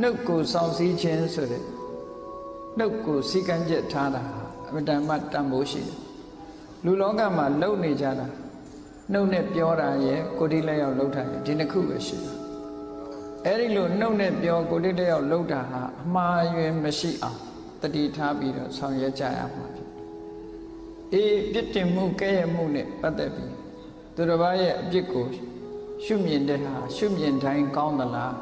နှုတ်ကိုစောင့်စည်းခြင်းဆိုတဲ့နှုတ်ကိုစီကံချက်ထားတာအမတန်မှတန်ဖိုးရှိတယ်လူလောကမှာလုံနေကြတာနှုတ်နဲ့ပြောတာရဲ့ကိုယ်ဒီလက်ရောက်လှုပ်တာရဲ့ဒီနှစ်ခုပဲရှိတယ်အဲ့ဒီလိုနှုတ်နဲ့ပြောကိုယ်ဒီလက်ရောက်လှုပ်တာဟာအမှားယွင်းမရှိအောင်တတိထားပြီးတော့ဆောင်ရွက်ကြရမှာဖြစ်အေးပြစ်တင်မှုကဲ့ရဲ့မှုနဲ့ပတ်သက်ပြီးသူတစ်ပါးရဲ့အပြစ်ကိုရှုမြင်တဲ့ဟာရှုမြင်တိုင်းကောင်းသလား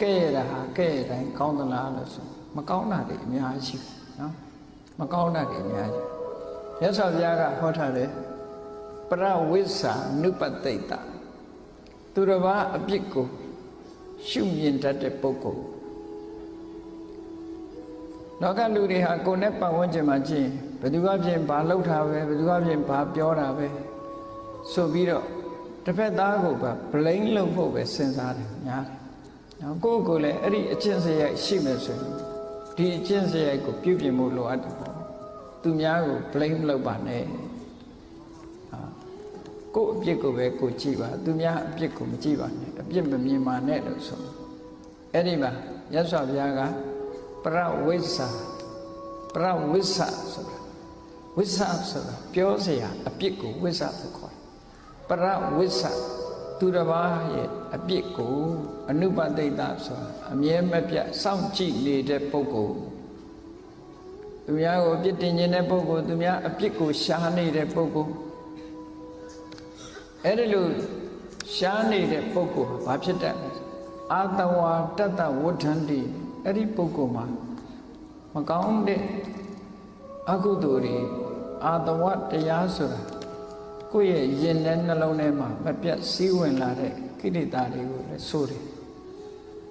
ကဲ့ရတာဟာကဲ့ရတိုင်းကောင်းသလားလို့ဆိုမကောင်းတာတွေအများကြီးရှိတယ်နော်မကောင်းတာတွေအများကြီးရသော်ဘုရားကဟောထားတယ်ပရဝိဇ္ဇာနုပတိတ်တသူတစ်ပါးအပြစ်ကိုရှုမြင်တတ်တဲ့ပုဂ္ဂိုလ်လောကလူတွေဟာကိုယ်နဲ့ပတ်ဝန်းကျင်မှာကြည့်ဘယ်သူကပြင်ဘာလှုပ်တာပဲဘယ်သူကပြင်ဘာပြောတာပဲဆိုပြီးတော့တစ်ဖက်သားကိုက blame လုပ်ဖို့ပဲစဉ်းစားတယ်များတယ်။ နော်ကိုယ့်ကိုယ်လည်းအဲ့ဒီအကျင့်စရိုက်ရှိမယ်ဆိုရင်ဒီအကျင့်စရိုက်ကိုပြုပြင်ဖို့လိုအပ်တယ်ပေါ့။သူများကို blame လုပ်ပါနဲ့။ဟာကိုယ့်အပြစ်ကိုပဲကိုကြည့်ပါသူများအပြစ်ကိုမကြည့်ပါနဲ့အပြစ်မမြင်ပါနဲ့လို့ဆို။အဲ့ဒီမှာရသော်ဘုရားကပရဝိဇ္ဇာပရဝိဇ္ဇာဆိုတာဝိဇ္ဇာဆိုတာပြောเสียအပြစ်ကိုဝိဇ္ဇာလို့ခေါ်တယ်ပရဝိဇ္ဇသူတစ်ပါးရဲ့ အပြစ်ကိုအနုပတိတ်တဆိုတာအမြဲမပြတ်စောင့်ကြည့်နေတဲ့ပုဂ္ဂိုလ်သူများကိုအပြစ်တင်ခြင်းတဲ့ပုဂ္ဂိုလ်သူများအပြစ်ကိုရှားနေတဲ့ပုဂ္ဂိုလ်အဲ့ဒီလိုရှားနေတဲ့ပုဂ္ဂိုလ်ဟာဘာဖြစ်တတ်လဲအာတဝါတတ္တဝဋ္ဌန္တိအဲ့ဒီပုဂ္ဂိုလ်မှာမကောင်းတဲ့အကုသိုလ်တွေအာတဝတရားဆိုတာကိုယ့်ရဲ့ရင်ထဲနှလုံးထဲမှာမပြတ်စည်းဝင်လာတဲ့ ကိလေသာတွေကိုလည်းဆိုတယ်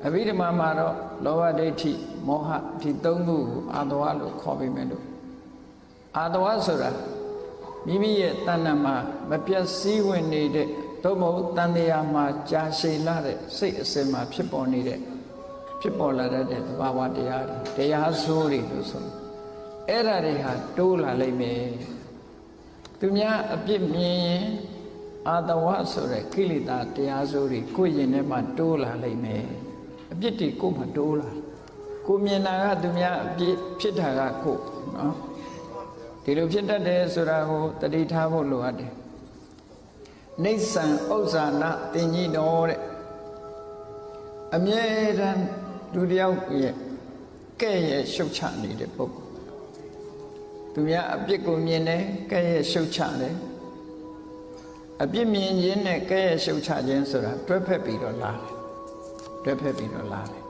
အဘိဓမ္မာမှာတော့လောဘဒိဋ္ဌိမောဟဒီသုံးခုကိုအာတဝလို့ခေါ်ပေမဲ့လို့အာတဝဆိုတာမိမိရဲ့တဏ္ဍမှာမပြတ်စည်းဝင်နေတဲ့သို့မဟုတ်တန်တရားမှာကြာရှည်လာတဲ့စိတ်အစဉ်မှာဖြစ်ပေါ်နေတဲ့ဖြစ်ပေါ်လာတဲ့သဘာဝတရားတွေတရားဆိုးတွေလို့ဆိုအဲ့ဓာတွေဟာတိုးလာလိမ့်မယ်သူများအပြစ်မြင်ရင် အာတဝဆိုတဲ့ကိလေသာတရားဆိုးတွေကိုယ့်ရင်ထဲမှာတိုးလာလိမ့်မယ်အပြစ်တွေကိုယ်မှာတိုးလာကိုမြင်တာကသူများအပြစ်ဖြစ်တာကကိုယ်နော်ဒီလိုဖြစ်တတ်တယ်ဆိုတာကိုတတိထားဖို့လိုအပ်တယ်နေဆံဥစ္စာနာတင်ကြီးတော်တဲ့အမြဲတမ်းလူတယောက်ရဲ့ကဲ့ရဲ့ရှုတ်ချနေတဲ့ပုဂ္ဂိုလ်သူများအပြစ်ကိုမြင်တယ်ကဲ့ရဲ့ရှုတ်ချတယ် အပြစ်မြင်ခြင်းနဲ့ကဲ့ရဲ့ရှုတ်ချခြင်းဆိုတာတွဲဖက်ပြီးတော့လာတယ်တွဲဖက်ပြီးတော့လာတယ်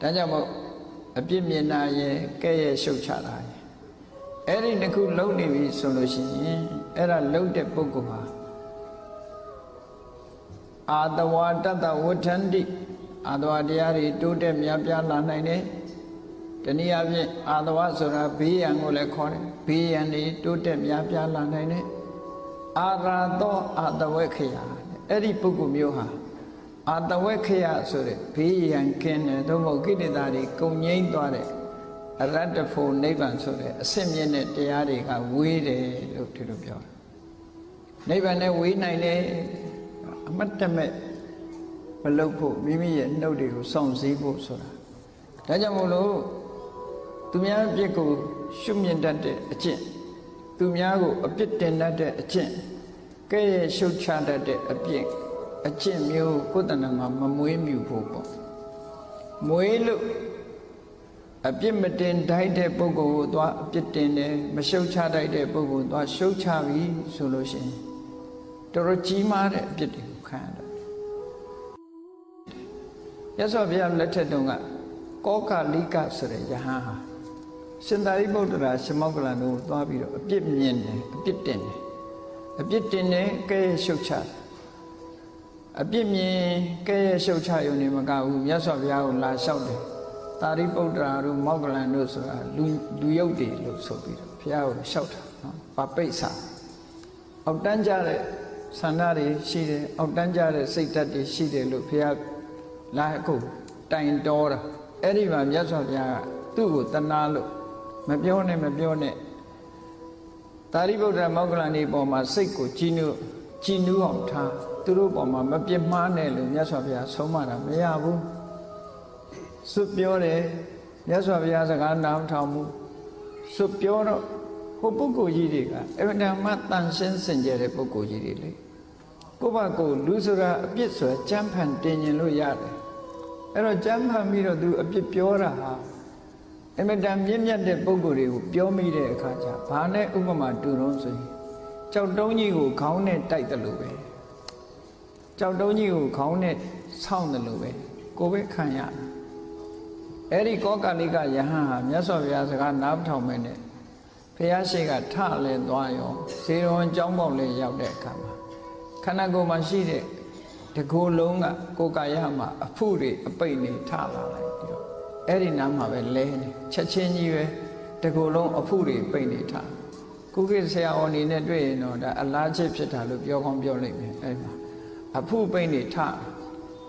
ဒါကြောင့်မို့အပြစ်မြင်တာရဲ့ကဲ့ရဲ့ရှုတ်ချတာရဲ့အဲ့ဒီတစ်ခုလုံးနေပြီဆိုလို့ရှိရင်အဲ့ဒါလုံးတဲ့ပုဂ္ဂိုလ်ဟာအာတဝါတတ္တဝဋ္ဌန္တိအာတဝါတရားတွေတိုးတက်များပြားလာနိုင်တယ်တနည်းအားဖြင့်အာတဝဆိုတာဘေးရန်ကိုလည်းခေါ်တယ်ဘေးရန်တွေတိုးတက်များပြားလာနိုင်တယ် အာရာသောအာတဝေခယအဲ့ဒီပုဂ္ဂိုလ်မျိုးဟာအာတဝေခယဆိုတဲ့ဘေးရန်ကင်းတယ်သို့မဟုတ်ကိလေသာတွေကုန်ငိမ့်သွားတဲ့အရတ္တဖို့နိဗ္ဗာန်ဆိုတဲ့အစစ်မြင့်တဲ့တရားတွေကဝေးတယ်လို့ဒီလိုပြောတယ်နိဗ္ဗာန်နဲ့ဝေးနိုင်တယ်အမတ်တမဲ့မလုပ်ဖို့မိမိရဲ့နှုတ်တွေကိုစောင့်စည်းဖို့ဆိုတာဒါကြောင့်မို့လို့သူများအပြစ်ကိုရှုမြင်တတ်တဲ့အကျင့် သူများကိုအပြစ်တင်တတ်တဲ့အကျင့်ကဲ့ရဲ့ရှုတ်ချတတ်တဲ့အပြစ်အကျင့်မျိုးကိုယ်တဏ္ဍမှာမမွေးမြူဖို့ပေါ့မွေးလို့အပြစ်မတင်တိုက်တဲ့ပုဂ္ဂိုလ်ကိုသွားအပြစ်တင်တယ်မရှုတ်ချတိုက်တဲ့ပုဂ္ဂိုလ်သွားရှုတ်ချပြီဆိုလို့ရှိရင်တော်တော်ကြီးမားတဲ့အပြစ်တွေကိုခံရတယ်ရသော်ဘုရားလက်ထက်တုန်းကကောကလိကဆိုတဲ့ယဟန်ဟာ ရှင်သာရိပုတ္တရာရှမောက္ကလန်တို့သွားပြီးတော့အပြစ်မြင်တယ်အပြစ်တင်တယ်အပြစ်တင်တယ်ကဲရှုတ်ချအပြစ်မြင်ကဲရဲ့ရှုတ်ချယုံနေမကဘူးမြတ်စွာဘုရားကိုလာလျှောက်တယ်တာရိပုတ္တရာတို့မောက္ကလန်တို့ဆိုတာလူလူယုတ်တွေလို့ဆိုပြီးတော့ဘုရားကိုလျှောက်တာနော်ဗပိဋ္ဌာအောက်တန်းကြတဲ့ဆန္ဒတွေရှိတယ်အောက်တန်းကြတဲ့စိတ်ဓာတ်တွေရှိတယ်လို့ဘုရားလာအခုတိုင်တော်တာအဲ့ဒီမှာမြတ်စွာဘုရားကသူ့ကိုတနာလို့ မပြောနဲ့မပြောနဲ့သာရိပုတ္တရာမောက္ကလန်ဒီပေါ်မှာစိတ်ကိုကြည်နူးကြည်နူးအောင်ထားသူတို့ပေါ်မှာမပြစ်မှားနဲ့လို့မြတ်စွာဘုရားဆုံးမတာမရဘူးစွတ်ပြောတယ်မြတ်စွာဘုရားစကားနားမထောင်ဘူးစွတ်ပြောတော့ဟိုပုဂ္ဂိုလ်ကြီးတွေကအဗ္ဗဒမတန်ရှင်းစင်ကြတဲ့ပုဂ္ဂိုလ်ကြီးတွေလေကိုယ့်ဘာကိုယ်လူဆိုတာအပြစ်ဆိုကြမ်းဖန်တင်ရင်လို့ရတယ်အဲ့တော့ကြမ်းဖန်ပြီးတော့သူအပြစ်ပြောတာဟာ အမတန်မြင့်မြတ်တဲ့ပုဂ္ဂိုလ်တွေကိုပြောမိတဲ့အခါကျဘာနဲ့ဥပမာတူတော့ဆိုရင်ကြောက်တုံးကြီးကိုခေါင်းနဲ့တိုက်တယ်လို့ပဲကြောက်တုံးကြီးကိုခေါင်းနဲ့ဆောင်းတယ်လို့ပဲကိုယ်ပဲခံရတာအဲ့ဒီကောကလိကယဟန်ဟာမြတ်စွာဘုရားစကားနားမထောင်မဲနဲ့ဖះရှိကထလဲသွားရောဇေရွန်ကျောင်းပေါက်လဲရောက်တဲ့အခါမှာခန္ဓာကိုယ်မှာရှိတဲ့တကိုယ်လုံးကကိုယ်ကာယမှာအဖုတွေအပိတ်နေထလာလိုက်ပြီးတော့ အဲ့ဒီနားမှာပဲလဲနေချက်ချင်းကြီးပဲတကိုယ်လုံးအဖုတွေပိတ်နေထကုကိဆရာဝန်နေနဲ့တွေ့ရင်တော့ဒါအလားချစ်ဖြစ်တာလို့ပြောကောင်းပြောလိုက်မယ်အဲ့ဒီမှာအဖုပိတ်နေထ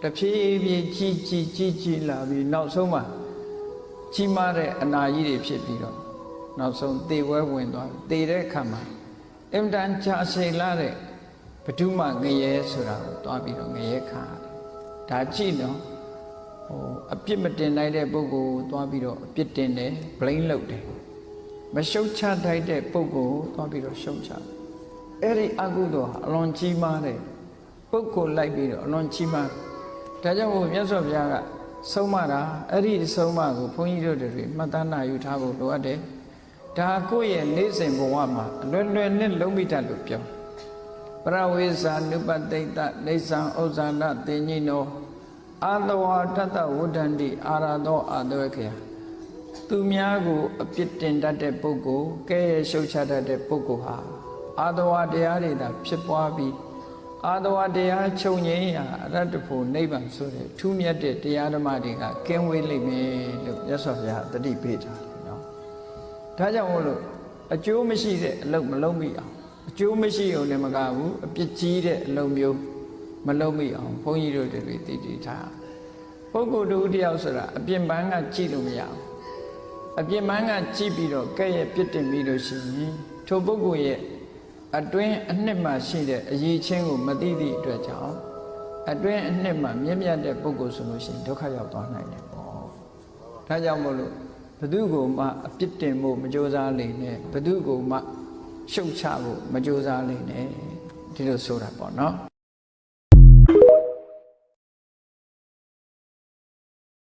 တဖြည်းဖြည်းကြီးကြီးကြီးကြီးလာပြီးနောက်ဆုံးမှာကြီးမားတဲ့အနာကြီးတွေဖြစ်ပြီးတော့နောက်ဆုံးသေဝဲဝင်သွားသေတဲ့အခါမှာအင်တန်ချာရှိန်လာတဲ့ဘဒုမငရဲဆိုတာကိုတွားပြီးတော့ငရဲခံရတယ်။ဒါကြည့်နော် ဟိုအပြစ်မတင်နိုင်တဲ့ပုဂ္ဂိုလ်ကိုတွားပြီးတော့အပြစ်တင်တယ် blame လုပ်တယ်။မရှုတ်ချထိုက်တဲ့ပုဂ္ဂိုလ်ကိုတွားပြီးတော့ရှုတ်ချတယ်။အဲ့ဒီအကုသိုလ်ဟာအလွန်ကြီးမားတဲ့ပုဂ္ဂိုလ်လိုက်ပြီးတော့အလွန်ကြီးမားဒါကြောင့်မို့မြတ်စွာဘုရားကဆုံးမတာအဲ့ဒီဆုံးမကိုဘုန်းကြီးတို့တွေမှတ်သားနာယူထားဖို့လိုအပ်တယ်။ဒါကိုယ့်ရဲ့နေ့စဉ်ဘဝမှာအလွယ်လွယ်နဲ့လုံးမိတတ်လို့ပြောပရဝေဇာနုပတိတ်တနေသံဥဇ္ဇာနတင်ညိနော အာတဝါတတဝဋ္ဌန္တိအာရသောအာတဝေခယသူများကိုအပြစ်တင်တတ်တဲ့ပုဂ္ဂိုလ်ကဲရဲ့ရှုတ်ချတတ်တဲ့ပုဂ္ဂိုလ်ဟာအာတဝါတရားတွေသာဖြစ်ပွားပြီးအာတဝါတရားချုပ်ငြိမ်းရာအရတ္တဖို့နိဗ္ဗာန်ဆိုတဲ့ထူးမြတ်တဲ့တရားဓမ္မတွေကကင်းဝေးလိမ့်မယ်လို့မြတ်စွာဘုရားတတိပေးထားတယ်နော်ဒါကြောင့်မို့လို့အကျိုးမရှိတဲ့အလုပ်မလုပ်မိအောင်အကျိုးမရှိုံနဲ့မကဘူးအပြစ်ကြီးတဲ့အလုပ်မျိုး မလုပ်မိအောင်ဘုန်းကြီးတို့တွေတည်တည်ထားပုဂ္ဂိုလ်တူတယောက်ဆိုတာအပြင်ပန်းကကြည့်လို့မရအောင်အပြင်ပန်းကကြည့်ပြီးတော့ကဲ့ရဲ့ပြစ်တင်ပြီးလို့ရှိရင်ထိုပုဂ္ဂိုလ်ရဲ့အတွင်းအနှစ်မှရှိတဲ့အရေးချင်းကိုမသိသည့်အတွက်ကြောင့်အတွင်းအနှစ်မှမြင့်မြတ်တဲ့ပုဂ္ဂိုလ်ဆိုလို့ရှိရင်ဒုက္ခရောက်သွားနိုင်တယ်ပေါ့ဒါကြောင့်မို့လို့ဘသူကိုမှအပြစ်တင်ဖို့မကြိုးစားလိမ့်နဲ့ဘသူကိုမှရှုတ်ချဖို့မကြိုးစားလိမ့်နဲ့ဒီလိုဆိုတာပေါ့နော်